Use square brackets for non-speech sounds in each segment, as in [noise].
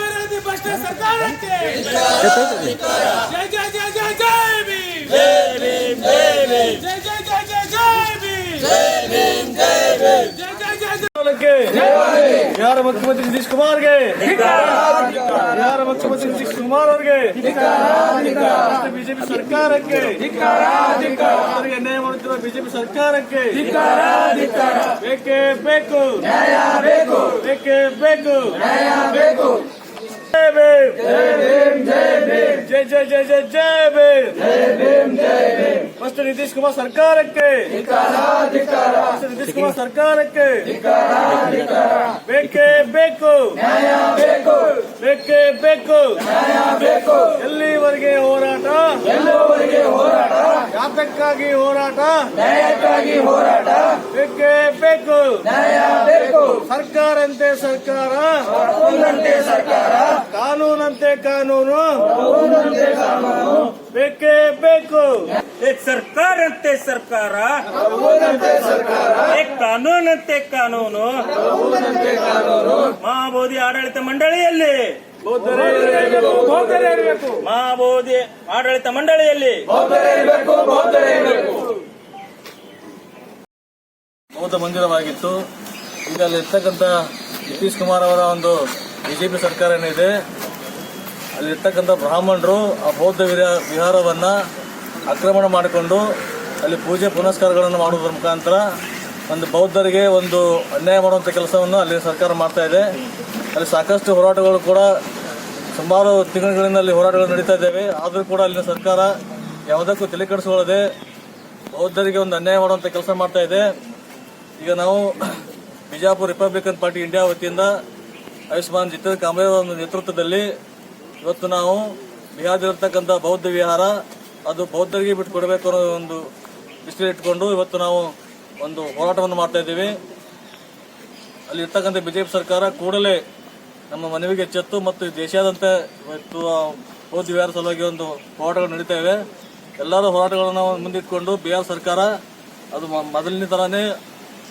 ವಿರೋಧಿ ಭ್ರಷ್ಟ ಸರ್ಕಾರಕ್ಕೆ ಜೈ ಜೈ ಜೈ ಜೈ ಜೈ ಭೀಮ್. ಜೈ ಜೈ ಜೈ ಜೈ ಜೈ ಜೈ ಜೈ ಜೈ ಜೈ ಬಿಹಾರ ಮುಖ್ಯಮಂತ್ರಿ ನಿತೀಶ್ ಕುಮಾರ್ಗೆ ಬಿಹಾರ ಮುಖ್ಯಮಂತ್ರಿ ನಿತೀಶ್ ಕುಮಾರ್ ಅವರಿಗೆ ಬಿಜೆಪಿ ಸರ್ಕಾರಕ್ಕೆ ಅವರಿಗೆ ಅನ್ಯಾಯ ಮಾಡುತ್ತಿರುವ ಬಿಜೆಪಿ ಸರ್ಕಾರಕ್ಕೆ ಬೇಕೇ ಬೇಕು ಬೇಕೇ ಬೇಕು ಜೈ ಭೀಮ್ ಜೈ ಜೈ ಜೈ ಜೈ ಜೈ ಭೀಮ್ ಫಸ್ಟ್ ನಿತೀಶ್ ಕುಮಾರ್ ಸರ್ಕಾರಕ್ಕೆ. ನಿತೀಶ್ ಕುಮಾರ್ ಸರ್ಕಾರಕ್ಕೆ. ಬೇಕೇ ಬೇಕು. ಬೇಕೇ ಬೇಕು. ಎಲ್ಲಿವರೆಗೆ ಹೋರಾಟ? ಯಾತಕ್ಕಾಗಿ ಹೋರಾಟ? ಬೇಕೇ ಬೇಕು. ಸರ್ಕಾರಂತೆ ಸರ್ಕಾರ. ಕಾನೂನಂತೆ ಕಾನೂನು. ಬೇಕೇ ಬೇಕು. एक सरकार ಅಂತೆ ಸರ್ಕಾರ एक ಕಾನೂನಂತೆ ಕಾನೂನು ಮಹಾಬೋಧಿ ಆಡಳಿತ ಮಂಡಳಿಯಲ್ಲಿ ಬೌದ್ಧರೇ ಇರಬೇಕು, ಬೌದ್ಧರೇ ಇರಬೇಕು ಮಹಾಬೋಧಿ ಆಡಳಿತ ಮಂಡಳಿಯಲ್ಲಿ ಬೌದ್ಧ ಮಂದಿರವಾಗಿತ್ತು ಈಗ ಅಲ್ಲಿ ಇರ್ತಕ್ಕಂಥ ನಿತೀಶ್ ಕುಮಾರ್ ಅವರ ಒಂದು ಬಿಜೆಪಿ ಸರ್ಕಾರ ಏನಿದೆ ಅಲ್ಲಿರ್ತಕ್ಕಂಥ ಬ್ರಾಹ್ಮಣರು ಆ ಬೌದ್ಧ ವಿರ- ವಿಹಾರವನ್ನ ಆಕ್ರಮಣ ಮಾಡಿಕೊಂಡು ಅಲ್ಲಿ ಪೂಜೆ ಪುನಸ್ಕಾರಗಳನ್ನು ಮಾಡುವುದರ ಮುಖಾಂತರ ಒಂದು ಬೌದ್ಧರಿಗೆ ಒಂದು ಅನ್ಯಾಯ ಮಾಡುವಂಥ ಕೆಲಸವನ್ನು ಅಲ್ಲಿ ಸರ್ಕಾರ ಮಾಡ್ತಾ ಇದೆ. ಅಲ್ಲಿ ಸಾಕಷ್ಟು ಹೋರಾಟಗಳು ಕೂಡ ಸುಮಾರು ತಿಂಗಳುಗಳಿಂದ ಅಲ್ಲಿ ಹೋರಾಟಗಳು ನಡೀತಾ ಇದ್ದೇವೆ. ಆದರೂ ಕೂಡ ಅಲ್ಲಿನ ಸರ್ಕಾರ ಯಾವುದಕ್ಕೂ ತಲೆ ಕೆಡಿಸಿಕೊಳ್ಳದೆ ಬೌದ್ಧರಿಗೆ ಒಂದು ಅನ್ಯಾಯ ಮಾಡುವಂಥ ಕೆಲಸ ಮಾಡ್ತಾ ಇದೆ. ಈಗ ನಾವು ಬಿಜಾಪುರ ರಿಪಬ್ಲಿಕನ್ ಪಾರ್ಟಿ ಇಂಡಿಯಾ ವತಿಯಿಂದ ಆಯುಷ್ಮಾನ್ ಜಿತೇಂದ್ರ ಕಾಂಬ್ಳೆ ಅವರ ನೇತೃತ್ವದಲ್ಲಿ ಇವತ್ತು ನಾವು ಬಿಹಾರದಲ್ಲಿರ್ತಕ್ಕಂಥ ಬೌದ್ಧ ವಿಹಾರ ಅದು ಬೌದ್ಧರಿಗೆ ಬಿಟ್ಟು ಕೊಡಬೇಕು ಅನ್ನೋ ಒಂದು ವಿಷಯ ಇಟ್ಕೊಂಡು ಇವತ್ತು ನಾವು ಒಂದು ಹೋರಾಟವನ್ನು ಮಾಡ್ತಾ ಇದ್ದೀವಿ. ಅಲ್ಲಿ ಇರ್ತಕ್ಕಂಥ ಬಿಜೆಪಿ ಸರ್ಕಾರ ಕೂಡಲೇ ನಮ್ಮ ಮನವಿಗೆ ಎಚ್ಚೆತ್ತು ಮತ್ತು ದೇಶಾದ್ಯಂತ ಇವತ್ತು ಬೌದ್ಧ ವಿಹಾರ ಸಲುವಾಗಿ ಒಂದು ಹೋರಾಟಗಳು ನಡೀತಾ ಇವೆ. ಎಲ್ಲರೂ ಹೋರಾಟಗಳನ್ನು ಮುಂದಿಟ್ಕೊಂಡು ಬಿಹಾರ್ ಸರ್ಕಾರ ಅದು ಮೊದಲಿನ ಥರನೇ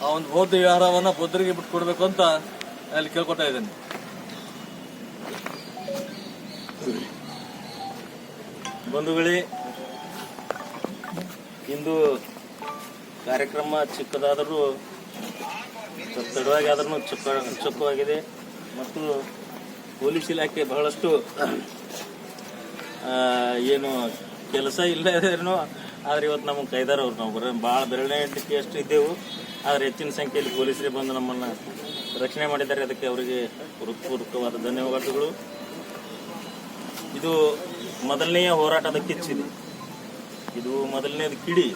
ಆ ಒಂದು ಬೌದ್ಧ ವಿಹಾರವನ್ನು ಬೌದ್ಧರಿಗೆ ಬಿಟ್ಟು ಕೊಡಬೇಕು ಅಂತ ಅಲ್ಲಿ ಕೇಳ್ಕೊತಾ ಇದ್ದೇನೆ. ಬಂಧುಗಳೇ ಇಂದು ಕಾರ್ಯಕ್ರಮ ಚಿಕ್ಕದಾದರೂ ತಡವಾಗಿ ಆದ್ರೂ ಚಿಕ್ಕ ಚೊಕ್ಕವಾಗಿದೆ. ಮತ್ತು ಪೊಲೀಸ್ ಇಲಾಖೆ ಬಹಳಷ್ಟು ಏನು ಕೆಲಸ ಇಲ್ಲ ಇದ್ರೂ ಆದ್ರೆ ಇವತ್ತು ನಮಗೆ ಕೈದಾರವ್ರು ನಾವು ಬರೋ ಭಾಳ ಬೆರಳೆ ಎಣಿಕೆ ಅಷ್ಟು ಇದ್ದೆವು. ಆದರೆ ಹೆಚ್ಚಿನ ಸಂಖ್ಯೆಯಲ್ಲಿ ಪೊಲೀಸರೇ ಬಂದು ನಮ್ಮನ್ನು ರಕ್ಷಣೆ ಮಾಡಿದ್ದಾರೆ. ಅದಕ್ಕೆ ಅವರಿಗೆ ಹೃತ್ಪೂರ್ವಕವಾದ ಧನ್ಯವಾದಗಳು. ಇದು ಮೊದಲನೆಯ ಹೋರಾಟದ ಕಿಚ್ಚಿದೆ ಇದು ಮೊದಲನೇದು ಕಿಡಿ.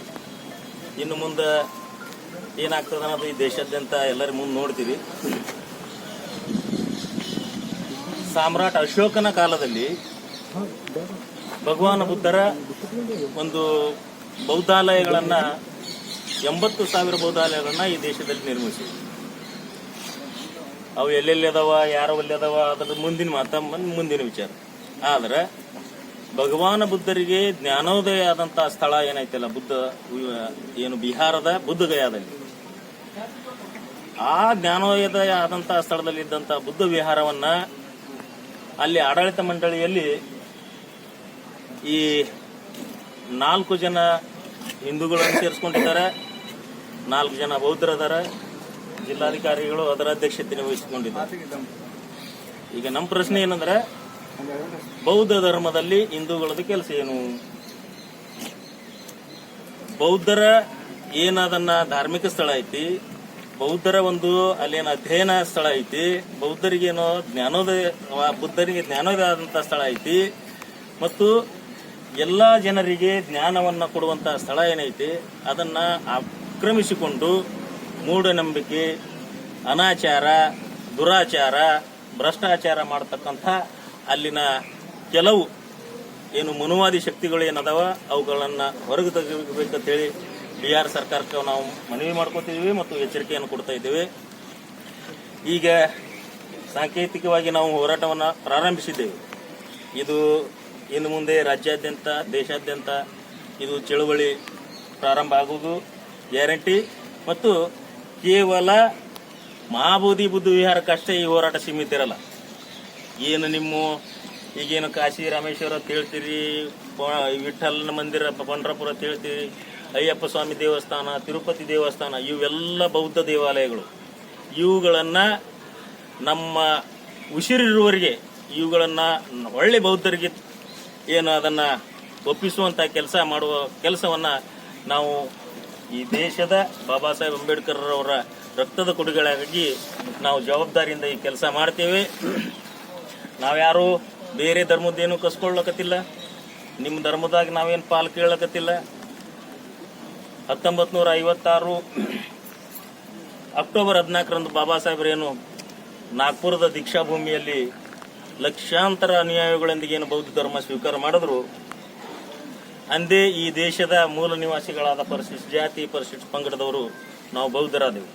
ಇನ್ನು ಮುಂದೆ ಏನಾಗ್ತದೆ ಅನ್ನೋದು ಈ ದೇಶಾದ್ಯಂತ ಎಲ್ಲರ ಮುಂದೆ ನೋಡ್ತೀವಿ. ಸಾಮ್ರಾಟ್ ಅಶೋಕನ ಕಾಲದಲ್ಲಿ ಭಗವಾನ್ ಬುದ್ಧರ ಒಂದು ಬೌದ್ಧಾಲಯಗಳನ್ನ ಎಂಬತ್ತು ಸಾವಿರ ಬೌದ್ಧಾಲಯಗಳನ್ನ ಈ ದೇಶದಲ್ಲಿ ನಿರ್ಮಿಸಿದೆ ಅವು ಎಲ್ಲೆಲ್ಲಿ ಅದಾವ ಯಾರ ಅದಾವ ಅದ್ರ ಮುಂದಿನ ಮಾತ, ಮುಂದಿನ ವಿಚಾರ. ಆದ್ರೆ ಭಗವಾನ ಬುದ್ಧರಿಗೆ ಜ್ಞಾನೋದಯ ಆದಂತಹ ಸ್ಥಳ ಏನೈತಲ್ಲ ಬುದ್ಧ, ಏನು ಬಿಹಾರದ ಬುದ್ಧಗಯಾದಲ್ಲಿ. ಆ ಜ್ಞಾನೋದಯ ಆದಂತಹ ಸ್ಥಳದಲ್ಲಿ ಇದ್ದಂತಹ ಬುದ್ಧ ವಿಹಾರವನ್ನ ಅಲ್ಲಿ ಆಡಳಿತ ಮಂಡಳಿಯಲ್ಲಿ ಈ ನಾಲ್ಕು ಜನ ಹಿಂದೂಗಳನ್ನು ಸೇರಿಸ್ಕೊಂಡಿದ್ದಾರೆ. ನಾಲ್ಕು ಜನ ಬೌದ್ಧರದಾರ ಜಿಲ್ಲಾಧಿಕಾರಿಗಳು ಅದರ ಅಧ್ಯಕ್ಷತೆ ವಹಿಸಿಕೊಂಡಿದ್ದಾರೆ. ಈಗ ನಮ್ಮ ಪ್ರಶ್ನೆ ಏನಂದ್ರೆ ಬೌದ್ಧ ಧರ್ಮದಲ್ಲಿ ಹಿಂದೂಗಳದ್ದು ಕೆಲಸ ಏನು? ಬೌದ್ಧರ ಏನದನ್ನ ಧಾರ್ಮಿಕ ಸ್ಥಳ ಐತಿ, ಬೌದ್ಧರ ಒಂದು ಅಲ್ಲೇನು ಅಧ್ಯಯನ ಸ್ಥಳ ಐತಿ, ಬೌದ್ಧರಿಗೇನೋ ಜ್ಞಾನೋದಯ ಬುದ್ಧರಿಗೆ ಜ್ಞಾನೋದಯ ಆದಂತ ಸ್ಥಳ ಐತಿ, ಮತ್ತು ಎಲ್ಲ ಜನರಿಗೆ ಜ್ಞಾನವನ್ನ ಕೊಡುವಂತಹ ಸ್ಥಳ ಏನೈತಿ, ಅದನ್ನ ಆಕ್ರಮಿಸಿಕೊಂಡು ಮೂಢನಂಬಿಕೆ, ಅನಾಚಾರ, ದುರಾಚಾರ, ಭ್ರಷ್ಟಾಚಾರ ಮಾಡತಕ್ಕಂಥ ಅಲ್ಲಿನ ಕೆಲವು ಏನು ಮನುವಾದಿ ಶಕ್ತಿಗಳು ಏನದಾವ, ಅವುಗಳನ್ನು ಹೊರಗೆ ತೆಗಿಬೇಕಂತೇಳಿ ಬಿಹಾರ್ ಸರ್ಕಾರಕ್ಕೆ ನಾವು ಮನವಿ ಮಾಡ್ಕೋತಿದ್ದೀವಿ ಮತ್ತು ಎಚ್ಚರಿಕೆಯನ್ನು ಕೊಡ್ತಾ ಇದ್ದೇವೆ. ಈಗ ಸಾಂಕೇತಿಕವಾಗಿ ನಾವು ಹೋರಾಟವನ್ನು ಪ್ರಾರಂಭಿಸಿದ್ದೇವೆ. ಇದು ಇನ್ನು ಮುಂದೆ ರಾಜ್ಯಾದ್ಯಂತ, ದೇಶಾದ್ಯಂತ ಇದು ಚಳುವಳಿ ಪ್ರಾರಂಭ ಆಗುವುದು ಗ್ಯಾರಂಟಿ ಮತ್ತು ಕೇವಲ ಮಹಾಬೋಧಿ ಬುದ್ಧ ವಿಹಾರಕ್ಕಷ್ಟೇ ಈ ಹೋರಾಟ ಸೀಮಿತ ಇರಲ್ಲ. ಏನು ನಿಮ್ಮ ಈಗೇನು ಕಾಶಿ ರಾಮೇಶ್ವರ ಹೇಳ್ತೀರಿ? ವಿಠ್ಠಲನ ಮಂದಿರ, ಪಂಡ್ರಾಪುರ ಹೇಳ್ತೀರಿ. ಅಯ್ಯಪ್ಪ ಸ್ವಾಮಿ ದೇವಸ್ಥಾನ, ತಿರುಪತಿ ದೇವಸ್ಥಾನ, ಇವೆಲ್ಲ ಬೌದ್ಧ ದೇವಾಲಯಗಳು. ಇವುಗಳನ್ನು ನಮ್ಮ ಉಸಿರಿರುವವರಿಗೆ ಇವುಗಳನ್ನು ಒಳ್ಳೆ ಬೌದ್ಧರಿಗೆ ಏನು ಅದನ್ನು ಒಪ್ಪಿಸುವಂಥ ಕೆಲಸ ಮಾಡುವ ಕೆಲಸವನ್ನು ನಾವು ಈ ದೇಶದ ಬಾಬಾ ಸಾಹೇಬ್ ಅಂಬೇಡ್ಕರ್ ಅವರ ರಕ್ತದ ಕೊಡುಗೆಗಳಾಗಿ ನಾವು ಜವಾಬ್ದಾರಿಯಿಂದ ಈ ಕೆಲಸ ಮಾಡ್ತೇವೆ. ನಾವ್ಯಾರು ಬೇರೆ ಧರ್ಮದ್ದೇನು ಕಸ್ಕೊಳ್ಳಕತ್ತಿಲ್ಲ. ನಿಮ್ಮ ಧರ್ಮದಾಗ ನಾವೇನು ಪಾಲು ಕೇಳಕತ್ತಿಲ್ಲ. ಹತ್ತೊಂಬತ್ತು ನೂರ ಐವತ್ತಾರು ಅಕ್ಟೋಬರ್ ಹದಿನಾಲ್ಕರಂದು ಬಾಬಾ ಸಾಹೇಬರೇನು ನಾಗ್ಪುರದ ದೀಕ್ಷಾಭೂಮಿಯಲ್ಲಿ ಲಕ್ಷಾಂತರ ಅನುಯಾಯಿಗಳೊಂದಿಗೆ ಏನು ಬೌದ್ಧ ಧರ್ಮ ಸ್ವೀಕಾರ ಮಾಡಿದ್ರು. ಅಂದೇ ಈ ದೇಶದ ಮೂಲ ನಿವಾಸಿಗಳಾದ ಪರಿಶಿಷ್ಟ ಜಾತಿ, ಪರಿಶಿಷ್ಟ ಪಂಗಡದವರು ನಾವು ಬೌದ್ಧರಾದೆವು.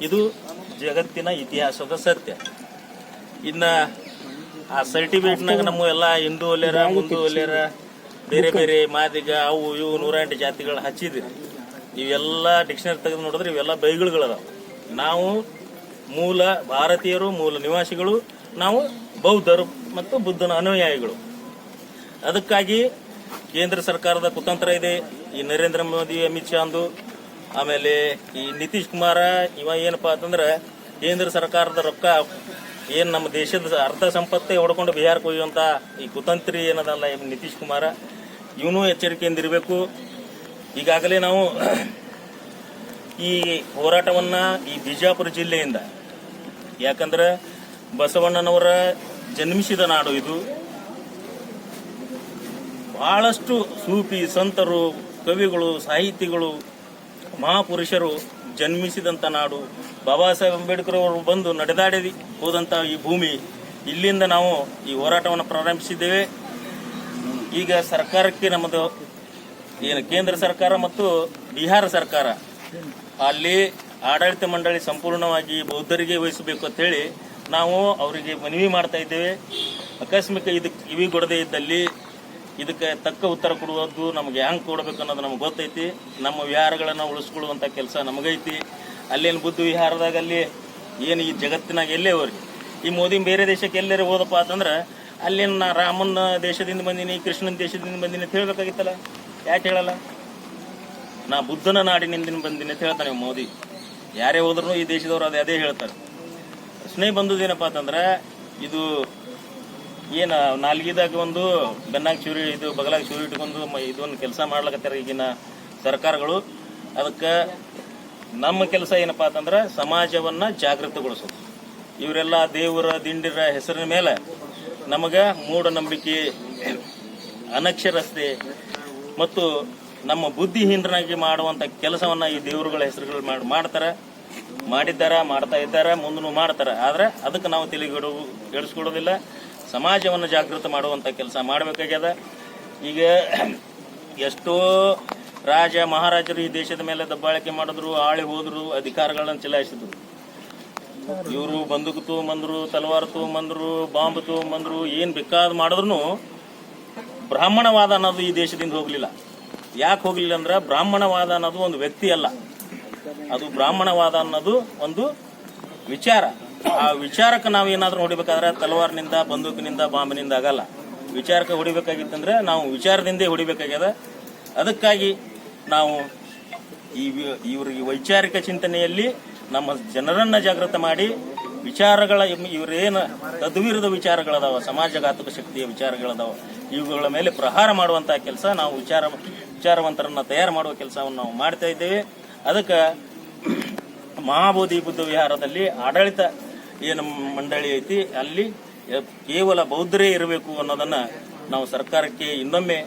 ಇದು ಜಗತ್ತಿನ ಇತಿಹಾಸದ ಸತ್ಯ. ಇನ್ನ ಆ ಸರ್ಟಿಫಿಕೇಟ್ನಾಗ ನಮ್ಮ ಎಲ್ಲ ಹಿಂದೂ ಒಲ್ಯರ ಮುಂದೂ ಒಲ್ಯರ ಬೇರೆ ಬೇರೆ ಮಾದಿಗ, ಅವು ಇವು ನೂರೆಂಟು ಜಾತಿಗಳು ಹಚ್ಚಿದ್ರಿ ಇವೆಲ್ಲ ಡಿಕ್ಷನರಿ ತೆಗೆದು ನೋಡಿದ್ರೆ ಇವೆಲ್ಲ ಬೈಗಳುಗಳದಾವ ನಾವು ಮೂಲ ಭಾರತೀಯರು, ಮೂಲ ನಿವಾಸಿಗಳು, ನಾವು ಬೌದ್ಧರು ಮತ್ತು ಬುದ್ಧನ ಅನುಯಾಯಿಗಳು. ಅದಕ್ಕಾಗಿ ಕೇಂದ್ರ ಸರ್ಕಾರದ ಕುತಂತ್ರ ಇದೆ. ಈ ನರೇಂದ್ರ ಮೋದಿ, ಅಮಿತ್ ಶಾ ಅಂದು, ಆಮೇಲೆ ಈ ನಿತೀಶ್ ಕುಮಾರ, ಇವ ಏನಪ್ಪಾ ಅಂತಂದ್ರೆ ಕೇಂದ್ರ ಸರ್ಕಾರದ ರೊಕ್ಕ ಏನ್ ನಮ್ಮ ದೇಶದ ಅರ್ಧ ಸಂಪತ್ತೆ ಹೊಡ್ಕೊಂಡು ಬಿಹಾರಕ್ಕೆ ಒಯ್ಯುವಂತ ಈ ಕುತಂತ್ರಿ ಏನದಲ್ಲ ನಿತೀಶ್ ಕುಮಾರ? ಇವನು ಎಚ್ಚರಿಕೆಯಿಂದ ಇರಬೇಕು. ಈಗಾಗಲೇ ನಾವು [clears throat] ಈ ಹೋರಾಟವನ್ನ ಈ ಬಿಜಾಪುರ ಜಿಲ್ಲೆಯಿಂದ, ಯಾಕಂದ್ರೆ ಬಸವಣ್ಣನವರ ಜನ್ಮಿಸಿದ ನಾಡು ಇದು. ಬಹಳಷ್ಟು ಸೂಫಿ, ಸಂತರು, ಕವಿಗಳು, ಸಾಹಿತಿಗಳು, ಮಹಾಪುರುಷರು ಜನ್ಮಿಸಿದಂಥ ನಾಡು. ಬಾಬಾ ಸಾಹೇಬ್ ಅಂಬೇಡ್ಕರ್ ಅವರು ಬಂದು ನಡೆದಾಡಿ ಹೋದಂಥ ಈ ಭೂಮಿ. ಇಲ್ಲಿಂದ ನಾವು ಈ ಹೋರಾಟವನ್ನು ಪ್ರಾರಂಭಿಸಿದ್ದೇವೆ. ಈಗ ಸರ್ಕಾರಕ್ಕೆ ನಮ್ಮದು ಏನು ಕೇಂದ್ರ ಸರ್ಕಾರ ಮತ್ತು ಬಿಹಾರ ಸರ್ಕಾರ. ಅಲ್ಲಿ ಆಡಳಿತ ಮಂಡಳಿ ಸಂಪೂರ್ಣವಾಗಿ ಬೌದ್ಧರಿಗೆ ವಹಿಸಬೇಕು ಅಂತ ಹೇಳಿ ನಾವು ಅವರಿಗೆ ಮನವಿ ಮಾಡ್ತಾ ಇದ್ದೇವೆ. ಆಕಸ್ಮಿಕ ಇದಕ್ಕೆ ಕಿವಿ ಕೊಡದೇ ಇದ್ದಲ್ಲಿ ಇದಕ್ಕೆ ತಕ್ಕ ಉತ್ತರ ಕೊಡುವುದು ನಮಗೆ ಹ್ಯಾಂಗ್ ಕೊಡಬೇಕು ಅನ್ನೋದು ನಮ್ಗೆ ಗೊತ್ತೈತಿ. ನಮ್ಮ ವಿಹಾರಗಳನ್ನು ಉಳಿಸ್ಕೊಳ್ಳುವಂಥ ಕೆಲಸ ನಮಗೈತಿ. ಅಲ್ಲೇನು ಬುದ್ಧ ವಿಹಾರದಾಗ ಅಲ್ಲಿ ಏನು ಈ ಜಗತ್ತಿನಾಗ ಎಲ್ಲೇ ಹೋಗ್ರಿ ಈ ಮೋದಿ ಬೇರೆ ದೇಶಕ್ಕೆ ಎಲ್ಲೇ ಹೋದಪ್ಪ ಅಂತಂದ್ರೆ ಅಲ್ಲಿನ ನಾ ರಾಮನ ದೇಶದಿಂದ ಬಂದೀನಿ, ಕೃಷ್ಣನ ದೇಶದಿಂದ ಬಂದೀನಿ ಅಂತ ಹೇಳ್ಬೇಕಾಗಿತ್ತಲ್ಲ? ಯಾಕೆ ಹೇಳಲ್ಲ? ನಾ ಬುದ್ಧನ ನಾಡಿನಿಂದ ಬಂದೀನಿ ಅಂತ ಹೇಳ್ತಾನೆ ಮೋದಿ. ಯಾರೇ ಹೋದ್ರು ಈ ದೇಶದವ್ರು ಅದೇ ಅದೇ ಹೇಳ್ತಾರೆ. ಪ್ರಶ್ನೆ ಬಂದದೇನಪ್ಪ ಅಂತಂದ್ರೆ ಇದು ಏನ ನಾಲ್ಗಿದಾಗ ಒಂದು ಬೆನ್ನಾಗ ಚೂರಿ ಇದು ಬಗಲಾಗ ಚೂರಿ ಇಟ್ಕೊಂಡು ಇದೊಂದು ಕೆಲಸ ಮಾಡ್ಲಕತ್ತಾರ ಈಗಿನ ಸರ್ಕಾರಗಳು. ಅದಕ್ಕೆ ನಮ್ಮ ಕೆಲಸ ಏನಪ್ಪಾ ಅಂತಂದ್ರೆ ಸಮಾಜವನ್ನ ಜಾಗೃತಗೊಳಿಸೋದು. ಇವರೆಲ್ಲ ದೇವರ, ದಿಂಡಿರ ಹೆಸರಿನ ಮೇಲೆ ನಮಗ ಮೂಢನಂಬಿಕೆ ಅನಕ್ಷರಸ್ತೆ ಮತ್ತು ನಮ್ಮ ಬುದ್ಧಿಹೀನರಾಗಿ ಮಾಡುವಂತ ಕೆಲಸವನ್ನ ಈ ದೇವರುಗಳ ಹೆಸರುಗಳು ಮಾಡಿ, ಮಾಡ್ತಾರ. ಮಾಡಿದ್ದಾರ, ಮಾಡ್ತಾ ಇದ್ದಾರೆ ಮುಂದೂ ಮಾಡ್ತಾರೆ. ಆದ್ರೆ ಅದಕ್ಕೆ ನಾವು ತಲೆಗಿಡು ಕೆಡಿಸ್ಕೊಡೋದಿಲ್ಲ. ಸಮಾಜವನ್ನು ಜಾಗೃತ ಮಾಡುವಂತ ಕೆಲಸ ಮಾಡಬೇಕಾಗ್ಯದ. ಈಗ ಎಷ್ಟೋ ರಾಜ ಮಹಾರಾಜರು ಈ ದೇಶದ ಮೇಲೆ ದಬ್ಬಾಳಿಕೆ ಮಾಡಿದ್ರು, ಆಳಿ ಹೋದ್ರು, ಅಧಿಕಾರಗಳನ್ನು ಚಲಾಯಿಸಿದ್ರು. ಇವರು ಬಂದೂಕು ತಗೊಂಬಂದ್ರು, ತಲವಾರು ತಗೊಂಬಂದ್ರು, ಬಾಂಬ್ ತಗೊಂಬಂದ್ರು, ಏನ್ ಬೇಕಾದ್ ಮಾಡಿದ್ರು ಬ್ರಾಹ್ಮಣವಾದ ಅನ್ನೋದು ಈ ದೇಶದಿಂದ ಹೋಗ್ಲಿಲ್ಲ. ಯಾಕೆ ಹೋಗ್ಲಿಲ್ಲ ಅಂದ್ರೆ ಬ್ರಾಹ್ಮಣವಾದ ಅನ್ನೋದು ಒಂದು ವ್ಯಕ್ತಿ ಅಲ್ಲ. ಅದು ಬ್ರಾಹ್ಮಣವಾದ ಅನ್ನೋದು ಒಂದು ವಿಚಾರ. ಆ ವಿಚಾರಕ್ಕೆ ನಾವು ಏನಾದ್ರೂ ಹೊಡಿಬೇಕಾದ್ರೆ ತಲವಾರ್ನಿಂದ, ಬಂದೂಕಿನಿಂದ, ಬಾಂಬಿನಿಂದ ಆಗಲ್ಲ. ವಿಚಾರಕ್ಕೆ ಹೊಡಿಬೇಕಾಗಿತ್ತಂದ್ರೆ ನಾವು ವಿಚಾರದಿಂದೇ ಹೊಡಿಬೇಕಾಗ್ಯದ. ಅದಕ್ಕಾಗಿ ನಾವು ಈ ಇವರಿಗೆ ವೈಚಾರಿಕ ಚಿಂತನೆಯಲ್ಲಿ ನಮ್ಮ ಜನರನ್ನ ಜಾಗೃತ ಮಾಡಿ ವಿಚಾರಗಳ ಇವರೇನು ತದ್ವಿರದ ವಿಚಾರಗಳದಾವ, ಸಮಾಜಘಾತಕ ಶಕ್ತಿಯ ವಿಚಾರಗಳದಾವ, ಇವುಗಳ ಮೇಲೆ ಪ್ರಹಾರ ಮಾಡುವಂತಹ ಕೆಲಸ ನಾವು ವಿಚಾರ, ವಿಚಾರವಂತರನ್ನ ತಯಾರು ಮಾಡುವ ಕೆಲಸವನ್ನು ನಾವು ಮಾಡ್ತಾ ಇದ್ದೇವೆ. ಅದಕ್ಕೆ ಮಹಾಬೋಧಿ ಬುದ್ಧ ವಿಹಾರದಲ್ಲಿ ಆಡಳಿತ ಏನು ಮಂಡಳಿ ಐತಿ. ಅಲ್ಲಿ ಕೇವಲ ಬೌದ್ಧರೇ ಇರಬೇಕು ಅನ್ನೋದನ್ನ ನಾವು ಸರ್ಕಾರಕ್ಕೆ ಇನ್ನೊಮ್ಮೆ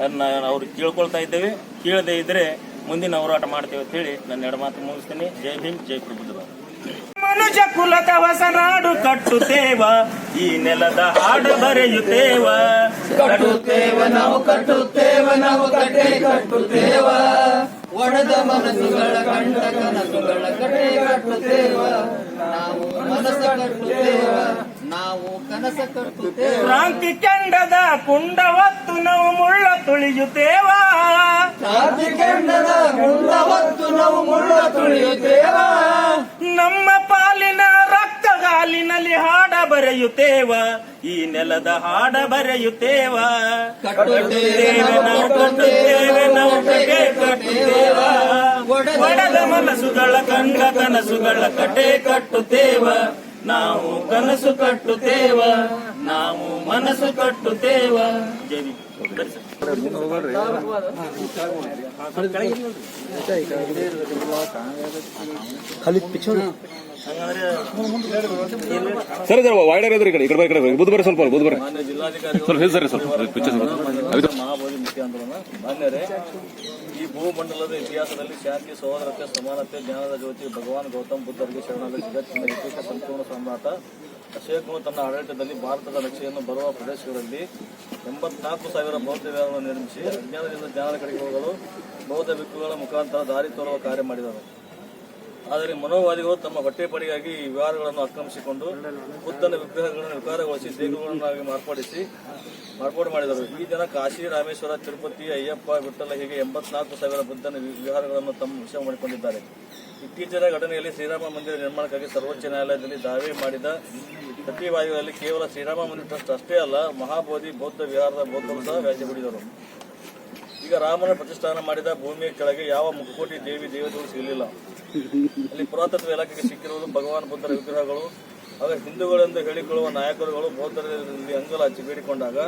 ಅವ್ರಿಗೆ ಕೇಳ್ಕೊಳ್ತಾ ಇದ್ದೇವೆ. ಕೇಳದೇ ಇದ್ರೆ ಮುಂದಿನ ಹೋರಾಟ ಮಾಡ್ತೇವೆ ಅಂತ ಹೇಳಿ ನನ್ನ ಎರಡು ಮಾತು ಮುಗಿಸ್ತೇನೆ. ಜೈ ಭೀಮ್ ಜೈ ಪ್ರಬುದ್ಧ ಮನುಜ ಕುಲದ ಹೊಸ ನಾಡು ಕಟ್ಟುತ್ತೇವ ಈ ನೆಲದ ಹಾಡು ಬರೆಯುತ್ತೇವ. ಕಟ್ಟುತ್ತೇವ ನಾವು ಕಟ್ಟುತ್ತೇವ ನಾವು ಕಟ್ಟೆ ಕಟ್ಟುತ್ತೇವ. ಒಡೆದ ಮನಸ್ಸುಗಳ ಕಂಡ ಕನಸುಗಳ ಕಟ್ಟೆ ಕಟ್ಟುತ್ತೇವ. ನಾವು ಮನಸ್ಸ ಕಟ್ಟುತ್ತೇವ ನಾವು ಕನಸ ಕಟ್ಟುತ್ತೇವ. ಕ್ರಾಂತಿ ಕೆಂಡದ ಕುಂಡ ಹೊತ್ತು ನಾವು ಮುಳ್ಳ ತುಳಿಯುತ್ತೇವ. ಕ್ರಾಂತಿ ಕೆಂಡದ ಕುಂಡವತ್ತು ಹೊತ್ತು ನಾವು ಮುಳ್ಳ ತುಳಿಯುತ್ತೇವ. ನಮ್ಮ ರಕ್ತಗಾಲಿನಲ್ಲಿ ಹಾಡ ಬರೆಯುತ್ತೇವ ಈ ನೆಲದ ಹಾಡ ಬರೆಯುತ್ತೇವ. ಕಟ್ಟುತ್ತೇವೆ ನಾವು ಕಟ್ಟುತ್ತೇವೆ ನಾವು ಕಟ್ಟೆ ಕಟ್ಟುತ್ತೇವ. ಒಡೆದ ಮನಸುಗಳ ಕಂಡ ಕನಸುಗಳ ಕಟ್ಟೆ ಕಟ್ಟುತ್ತೇವ. ನಾವು ಕನಸು ಕಟ್ಟುತ್ತೇವ ನಾವು ಮನಸ್ಸು ಕಟ್ಟುತ್ತೇವ. ಜೈ ಭೀಮ್. ಸರ್. ಸರಿ ಸರ್ ವೈಡರ್ ಇದ್ರಿ ಈ ಕಡೆ ಈ ಕಡೆ ಬುದ್ಧ ಬರ್ರಿ ಸ್ವಲ್ಪ, ಬುದ್ಧ ಬರ್ರಿ. ಸ್ವಲ್ಪ ಹೇಳಿ ಸರಿ, ಸ್ವಲ್ಪ ಪಿಕ್ಚರ್ ಮಹಾಬೋಧಿ ಮುಖ್ಯ ಈ ಭೂಮಂಡಲದ ಇತಿಹಾಸದಲ್ಲಿ ಶಾಂತಿ ಸಹೋದರತೆ ಸಮಾನತೆ, ಜ್ಞಾನದ ಜ್ಯೋತಿ, ಭಗವಾನ್ ಗೌತಮ್ ಬುದ್ಧರಿಗೆ ಶರಣಾದ ಜಗತ್ತಿನ ಏಕೈಕ ಸಂಪೂರ್ಣ ಸಾಮ್ರಾಟ ಅಶೋಕನು ತನ್ನ ಆಡಳಿತದಲ್ಲಿ ಭಾರತದ ರಕ್ಷೆಯನ್ನು ಬರುವ ಪ್ರದೇಶಗಳಲ್ಲಿ ಎಂಬತ್ನಾಲ್ಕು ಸಾವಿರ ಬೌದ್ಧ ನಿರ್ಮಿಸಿ, ಅಜ್ಞಾನದಿಂದ ಜ್ಞಾನದ ಕಡೆಗೆ ಹೋಗಲು ಬೌದ್ಧ ಮುಖಾಂತರ ದಾರಿ ತೋರುವ ಕಾರ್ಯ ಮಾಡಿದರು ಆದರೆ ಮನೋವಾದಿಗಳು ತಮ್ಮ ಹೊಟ್ಟೆಪಡಿಗಾಗಿ ಈ ವಿವಾರಗಳನ್ನು ಆಕ್ರಮಿಸಿಕೊಂಡು ಬುದ್ಧನ ವಿಗ್ರಹಗಳನ್ನು ವಿಕಾರಗೊಳಿಸಿ ದೇಗುಲಗಳನ್ನಾಗಿ ಮಾರ್ಪಡಿಸಿ, ಮಾರ್ಪಾಡು ಮಾಡಿದರು. ಈ ದಿನ ಕಾಶಿ ರಾಮೇಶ್ವರ ತಿರುಪತಿ, ಅಯ್ಯಪ್ಪ ವಿಠಲ ಹೀಗೆ ಎಂಬತ್ನಾಲ್ಕು ಸಾವಿರ ಬುದ್ಧನ ವಿಹಾರಗಳನ್ನು ತಮ್ಮ ವಿಷಯ ಮಾಡಿಕೊಂಡಿದ್ದಾರೆ. ಇತ್ತೀಚಿನ ಘಟನೆಯಲ್ಲಿ ಶ್ರೀರಾಮ ಮಂದಿರ ನಿರ್ಮಾಣಕ್ಕಾಗಿ ಸರ್ವೋಚ್ಚ ನ್ಯಾಯಾಲಯದಲ್ಲಿ ದಾವೆ ಮಾಡಿದ ಪ್ರತಿವಾದಿಗಳಲ್ಲಿ ಕೇವಲ ಶ್ರೀರಾಮ ಮಂದಿರ ಟ್ರಸ್ಟ್ ಅಷ್ಟೇ ಅಲ್ಲ, ಮಹಾಬೋಧಿ, ಬೌದ್ಧ ವಿಹಾರದ ಬೌದ್ಧರು ಸಹ ವ್ಯಾಜ್ಯ ಈಗ ರಾಮನ ಪ್ರತಿಷ್ಠಾನ ಮಾಡಿದ ಭೂಮಿಯ ಕೆಳಗೆ ಯಾವ ಮುಖಕೋಟಿ ದೇವಿ ದೇವತೆಗಳು ಸಿಗಲಿಲ್ಲ. ಅಲ್ಲಿ ಪುರಾತತ್ವ ಇಲಾಖೆಗೆ ಸಿಕ್ಕಿರುವುದು ಭಗವಾನ್ ಬುದ್ಧರ ವಿಗ್ರಹಗಳು, ಆಗ ಹಿಂದೂಗಳೆಂದು ಹೇಳಿಕೊಳ್ಳುವ ನಾಯಕರುಗಳು ಬೌದ್ಧರಲ್ಲಿ ಅಂಗಲ ಹಚ್ಚಿ ಬೇಡಿಕೊಂಡಾಗ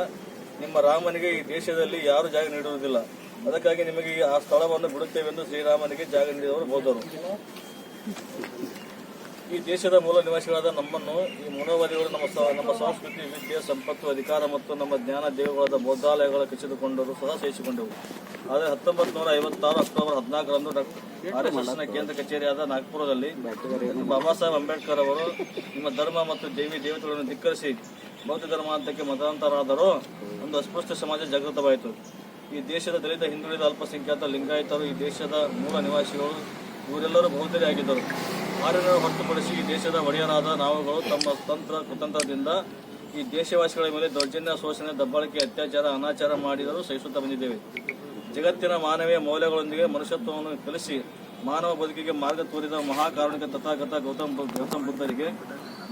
ನಿಮ್ಮ ರಾಮನಿಗೆ ಈ ದೇಶದಲ್ಲಿ ಯಾರು ಜಾಗ ನೀಡುವುದಿಲ್ಲ. ಅದಕ್ಕಾಗಿ ನಿಮಗೆ ಆ ಸ್ಥಳವನ್ನು ಬಿಡುತ್ತೇವೆಂದು ಶ್ರೀರಾಮನಿಗೆ ಜಾಗ ನೀಡಿದವರು ಬೌದ್ಧರು. ಈ ದೇಶದ ಮೂಲ ನಿವಾಸಿಗಳಾದ ನಮ್ಮನ್ನು ಈ ಮನೋವಾದಿಗಳು ನಮ್ಮ ನಮ್ಮ ಸಂಸ್ಕೃತಿ, ವಿದ್ಯೆ, ಸಂಪತ್ತು, ಅಧಿಕಾರ ಮತ್ತು ನಮ್ಮ ಜ್ಞಾನ ದೇವಗಳಾದ ಬೌದ್ಧಾಲಯಗಳ ಕಸಿದುಕೊಂಡರು ಸಹ ಸಹಿಸಿಕೊಂಡೆವು ಆದರೆ ಹತ್ತೊಂಬತ್ತು ನೂರ ಐವತ್ತಾರು ಅಕ್ಟೋಬರ್ ಹದಿನಾಲ್ಕರಂದು ಡಾಕ್ಟರ್ ಆರ್ ಎಸ್ ಕೇಂದ್ರ ಕಚೇರಿಯಾದ ನಾಗ್ಪುರದಲ್ಲಿ ಬಾಬಾ ಸಾಹೇಬ್ ಅಂಬೇಡ್ಕರ್ ಅವರು ನಿಮ್ಮ ಧರ್ಮ ಮತ್ತು ದೇವಿ ದೇವತೆಗಳನ್ನು ಧಿಕ್ಕರಿಸಿ ಬೌದ್ಧ ಧರ್ಮ ಹಂತಕ್ಕೆ ಮತಾಂತರಾದರೂ ಒಂದು ಅಸ್ಪೃಷ್ಟ ಸಮಾಜ ಜಾಗೃತವಾಯಿತು. ಈ ದೇಶದ ದಲಿತ, ಹಿಂದುಳಿದ, ಅಲ್ಪಸಂಖ್ಯಾತ, ಲಿಂಗಾಯತರು ಈ ದೇಶದ ಮೂಲ ನಿವಾಸಿಗಳು ಇವರೆಲ್ಲರೂ ಬೌದ್ಧರೇ ಆಗಿದ್ದರು. ಆರ್ಯರನ್ನು ಹೊರತುಪಡಿಸಿ ಈ ದೇಶದ ಒಡೆಯರಾದ ನಾವುಗಳು ತಮ್ಮ ತಂತ್ರ ಕುತಂತ್ರದಿಂದ ಈ ದೇಶವಾಸಿಗಳ ಮೇಲೆ ದೌರ್ಜನ್ಯ, ಶೋಷಣೆ, ದಬ್ಬಾಳಿಕೆ, ಅತ್ಯಾಚಾರ, ಅನಾಚಾರ ಮಾಡಿದರೂ ಸಹಿಸುತ್ತಾ ಬಂದಿದ್ದೇವೆ. ಜಗತ್ತಿನ ಮಾನವೀಯ ಮೌಲ್ಯಗಳೊಂದಿಗೆ ಮನುಷ್ಯತ್ವವನ್ನು ಕಲಿಸಿ ಮಾನವ ಬದುಕಿಗೆ ಮಾರ್ಗ ತೋರಿದ ಮಹಾಕಾರುಣಿಕ ತಥಾಗತ ಗೌತಮ್ ಗೌತಮ್ ಬುದ್ಧರಿಗೆ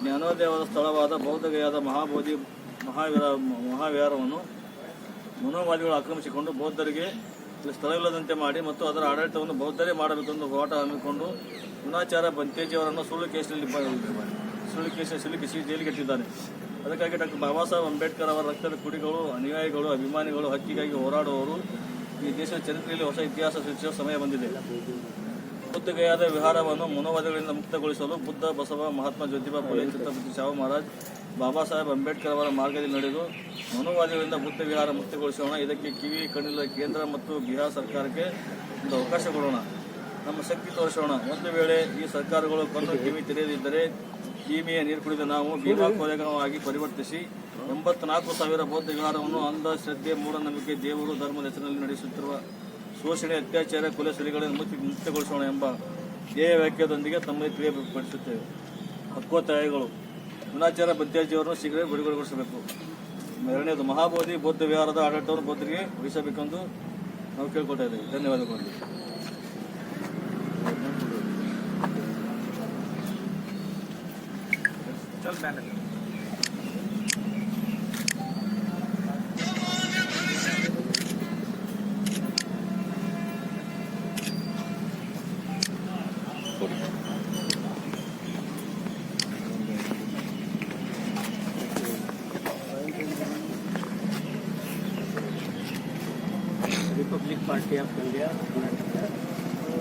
ಜ್ಞಾನೋದಯವಾದ ಸ್ಥಳವಾದ ಬೌದ್ಧಗಯಾದ ಮಹಾಬೋಧಿ ಮಹಾವೀರ ಮಹಾವಿಹಾರವನ್ನು ಮನೋವಾದಿಗಳು ಆಕ್ರಮಿಸಿಕೊಂಡು ಬೌದ್ಧರಿಗೆ ಇಲ್ಲಿ ಸ್ಥಳವಿಲ್ಲದಂತೆ ಮಾಡಿ ಮತ್ತು ಅದರ ಆಡಳಿತವನ್ನು ಬೌದ್ಧರೇ ಮಾಡಬೇಕೆಂದು ಹೋರಾಟ ಹಮ್ಮಿಕೊಂಡು ಗುಣಾಚಾರ ಬಂತೇಜಿಯವರನ್ನು ಸುಳ್ಳು ಕೇಸಿನಲ್ಲಿ ಸುಳ್ಳು ಕೇಸ ಸಿಲುಕಿಸಿ ಜೈಲಿಗೆಟ್ಟಿದ್ದಾರೆ ಅದಕ್ಕಾಗಿ ಡಾಕ್ಟರ್ ಬಾಬಾ ಸಾಹೇಬ್ ಅಂಬೇಡ್ಕರ್ ಅವರ ರಕ್ತದ ಕುಡಿಗಳು ಅನುಯಾಯಿಗಳು, ಅಭಿಮಾನಿಗಳು, ಹಕ್ಕಿಗಾಗಿ ಹೋರಾಡುವವರು ಈ ದೇಶದ ಚರಿತ್ರೆಯಲ್ಲಿ ಹೊಸ ಇತಿಹಾಸ ಸೃಷ್ಟಿಸುವ ಸಮಯ ಬಂದಿದೆ. ಬುದ್ಧಗಯಾದ ವಿಹಾರವನ್ನು ಮನೋವಾದಿಗಳಿಂದ ಮುಕ್ತಗೊಳಿಸಲು ಬುದ್ಧ, ಬಸವ, ಮಹಾತ್ಮ ಜ್ಯೋತಿಬಾ ಫುಲೆ ಛತ್ರಪತಿ ಶಾಹು ಮಹಾರಾಜ್, ಬಾಬಾ ಸಾಹೇಬ್ ಅಂಬೇಡ್ಕರ್ ಅವರ ಮಾರ್ಗದಲ್ಲಿ ನಡೆದು ಮನೋವಾದಿಗಳಿಂದ ಬುದ್ಧ ವಿಹಾರ ಮುಕ್ತಗೊಳಿಸೋಣ. ಇದಕ್ಕೆ ಕಿವಿ ಕಣ್ಣಿಲ್ಲ ಕೇಂದ್ರ ಮತ್ತು ಬಿಹಾರ್ ಸರ್ಕಾರಕ್ಕೆ ಒಂದು ಅವಕಾಶ ಕೊಡೋಣ. ನಮ್ಮ ಶಕ್ತಿ ತೋರಿಸೋಣ. ಒಂದು ವೇಳೆ ಈ ಸರ್ಕಾರಗಳು ಕಣ್ಣು ಕಿವಿ ತೆರೆಯದಿದ್ದರೆ ಭೀಮಿಯ ನೀರು ಕುಡಿದ ನಾವು ಭೀಮಾ ಕೊಲೆಗಾರವಾಗಿ ಪರಿವರ್ತಿಸಿ ಎಂಬತ್ನಾಲ್ಕು ಸಾವಿರ ಬೌದ್ಧ ವಿಹಾರವನ್ನು ಅಂಧ ಶ್ರದ್ಧೆ ಮೂಢನಂಬಿಕೆ ದೇವರು ಧರ್ಮದ ಹೆಸರಿನಲ್ಲಿ ನಡೆಸುತ್ತಿರುವ ಶೋಷಣೆ, ಅತ್ಯಾಚಾರ ಕೊಲೆ ಸೆಲೆಗಳನ್ನು ಮುಚ್ಚಿ ಮುಕ್ತಗೊಳಿಸೋಣ ಎಂಬ ಧ್ಯೇಯ ವಾಕ್ಯದೊಂದಿಗೆ ತಮ್ಮಲ್ಲಿ ತಿಳಿಯಪಡಿಸುತ್ತೇವೆ. ಹಕ್ಕೋತ್ತಾಯಗಳು ಗುಣಾಚಾರ ಬದ್ಯಾಜಿಯವರನ್ನು ಶೀಘ್ರ ಬಿಡುಗಡೆಗೊಳಿಸಬೇಕು. ಎರಡನೇದು, ಮಹಾಬೋಧಿ, ಬೌದ್ಧ ವಿಹಾರದ ಆಡಳಿತವನ್ನು ಬೌದ್ಧರಿಗೆ ವಹಿಸಬೇಕೆಂದು ನಾವು ಕೇಳ್ಕೊತಾ ಧನ್ಯವಾದಗಳು.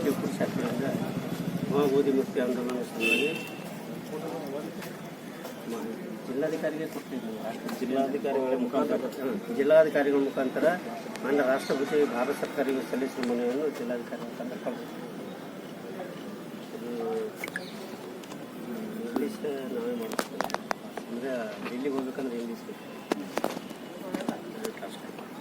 ಜೈಪುರ ಶಾಖೆಯಿಂದ ಮಹಾಬೋಧಿ ಮುಕ್ತಿ ಆಂದೋಲನ ಸಲುವಾಗಿ ಜಿಲ್ಲಾಧಿಕಾರಿಗೆ ಕೊಟ್ಟಿದ್ದೀವಿ. ಜಿಲ್ಲಾಧಿಕಾರಿಗಳ ಮುಖಾಂತರ ಜಿಲ್ಲಾಧಿಕಾರಿಗಳ ಮುಖಾಂತರ ಮಾನ್ಯ ರಾಷ್ಟ್ರಪತಿ ಭಾರತ ಸರ್ಕಾರಕ್ಕೆ ಸಲ್ಲಿಸಿದ ಮನವಿಯನ್ನು ಜಿಲ್ಲಾಧಿಕಾರಿ ಮುಖಾಂತರ ಇಂಗ್ಲೀಷ್ ನಾವೇ ಮಾಡ್ತೀವಿ. ಅಂದರೆ ಡೆಲ್ಲಿಗೆ ಹೋಗ್ಬೇಕಂದ್ರೆ ಇಂಗ್ಲೀಷ್ ಬೇಕು.